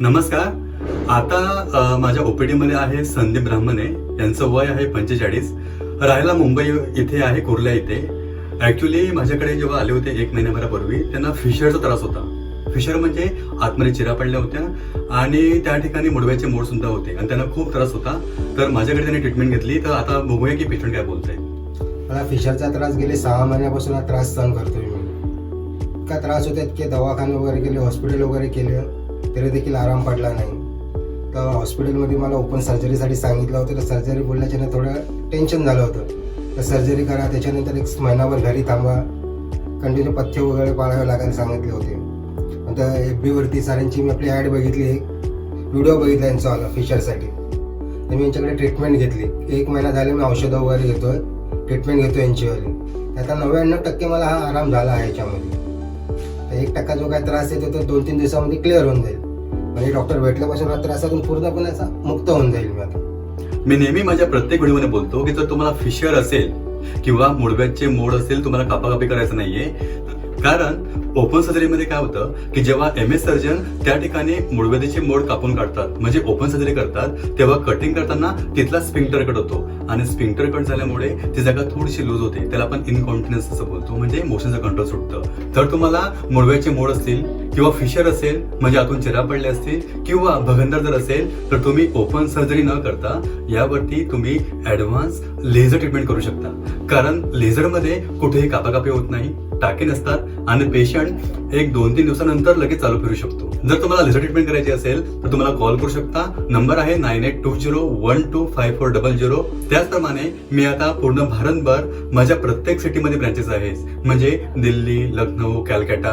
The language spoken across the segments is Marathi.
नमस्कार. आता माझ्या ओपीडी मध्ये आहे संदीप ब्राह्मणे. यांचं वय आहे पंचेचाळीस. राहायला मुंबई इथे आहे कुर्ल्या इथे. ऍक्च्युली माझ्याकडे जेव्हा आले होते एक महिन्याभरापूर्वी त्यांना फिशरचा त्रास होता. फिशर म्हणजे आतमध्ये चिरा पडल्या होत्या आणि त्या ठिकाणी मुडव्याचे मोड सुद्धा होते आणि त्यांना खूप त्रास होता. तर माझ्याकडे त्यांनी ट्रीटमेंट घेतली. तर आता बघूया की पेशंट काय बोलतंय. मला फिशरचा त्रास गेले सहा महिन्यापासून हा त्रास सहन करतोय मी. इतका त्रास होता इतके दवाखाने वगैरे केले हॉस्पिटल वगैरे केले. तरी देखील आराम पडला नाही. तर हॉस्पिटलमध्ये मला ओपन सर्जरीसाठी सांगितलं होतं. तर सर्जरी बोलल्याच्यानं थोडं टेन्शन झालं होतं. तर सर्जरी करा त्याच्यानंतर एक महिनाभर घरी थांबा. कंटिन्यू पथ्य वगैरे पाळावे लागायला सांगितले होते. आता एफ बीवरती साऱ्यांची मी आपली ॲड बघितली. एक व्हिडिओ बघितला यांचा आला फिशरसाठी तर मी यांच्याकडे ट्रीटमेंट घेतली. एक महिना झाले मी औषधं वगैरे घेतोय. ट्रीटमेंट घेतो यांच्यावाली आता नव्याण्णव टक्के मला हा आराम झाला आहे याच्यामध्ये. तर एक टक्का जो काय त्रास येतो तो दोन तीन दिवसामध्ये क्लिअर होऊन जाईल. म्हणजे डॉक्टर भेटल्यापासून हा त्रासातून पूर्णपणे असा मुक्त होऊन जाईल मी आता. मी नेहमी माझ्या प्रत्येक व्हिडिओमध्ये बोलतो की जर तुम्हाला फिशर असेल किंवा मुडव्याचे मोड असेल तुम्हाला कापाकापी करायचं नाहीये कारण ओपन सर्जरीमध्ये काय होतं की जेव्हा एम एस सर्जन त्या ठिकाणी मुळवेदीचे मोड कापून काढतात म्हणजे ओपन सर्जरी करतात तेव्हा कटिंग करताना तिथला स्पिंक्टर कट होतो. आणि स्पिंक्टर कट झाल्यामुळे ती जागा थोडीशी लूज होते. त्याला आपण इनकॉन्फिडन्स असं बोलतो म्हणजे मोशनचं कंट्रोल सुटतं. तर तुम्हाला मुळव्याचे मोड असतील किंवा फिशर असेल म्हणजे आतून चिरा पडले असतील किंवा भगंदर जर असेल तर तुम्ही ओपन सर्जरी न करता यावरती तुम्ही ऍडव्हान्स लेझर ट्रीटमेंट करू शकता. कारण लेझरमध्ये कुठेही कापाकापी होत नाही. टाके नसतात आणि पेशंट एक दोन तीन दिवसानंतर लगेच चालू फिरू शकतो. जर तुम्हाला लेझर ट्रीटमेंट करायची असेल तर तुम्हाला कॉल करू शकता. नंबर आहे nine eight two zero one two five four double zero. त्याचप्रमाणे मी आता पूर्ण भारतभर माझ्या प्रत्येक सिटीमध्ये ब्रँचेस आहेत. म्हणजे दिल्ली लखनौ कॅलकटा.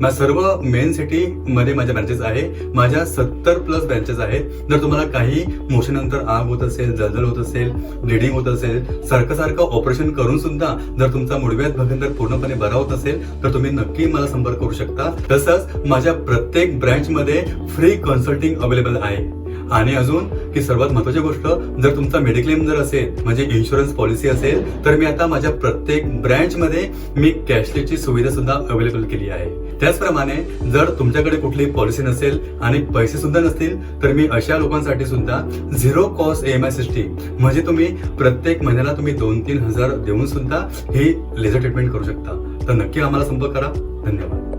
माझ्या सर्व मेन सिटी मध्ये माझ्या ब्रँचेस आहे. माझ्या सत्तर प्लस ब्रँचेस आहेत. जर तुम्हाला काही मोशन नंतर आग होत असेल जळजळ होत असेल ब्लिडिंग होत असेल सारखं सारखं ऑपरेशन करून सुद्धा जर तुमचा मुडव्यात भगंदर पूर्णपणे बरा होत असेल तर तुम्ही नक्की मला संपर्क करू शकता. तसंच माझ्या प्रत्येक ब्रँचमध्ये फ्री कन्सल्टिंग अवेलेबल आहे. आणि अजून की सर्वात महत्वाची गोष्ट जर तुमचा मेडिक्लेम जर असेल म्हणजे इन्शुरन्स पॉलिसी असेल तर मी आता माझ्या प्रत्येक ब्रँचमध्ये मी कॅशलेसची सुविधा सुद्धा अवेलेबल केली आहे. त्याचप्रमाणे जर तुमच्याकडे कुठलीही पॉलिसी नसेल आणि पैसे सुद्धा नसतील तर मी अशा लोकांसाठी सुद्धा zero cost M I system म्हणजे तुम्ही प्रत्येक महिन्याला तुम्ही दोन तीन हजार देऊन सुद्धा ही लेझर ट्रीटमेंट करू शकता. तर नक्की आम्हाला संपर्क करा. धन्यवाद.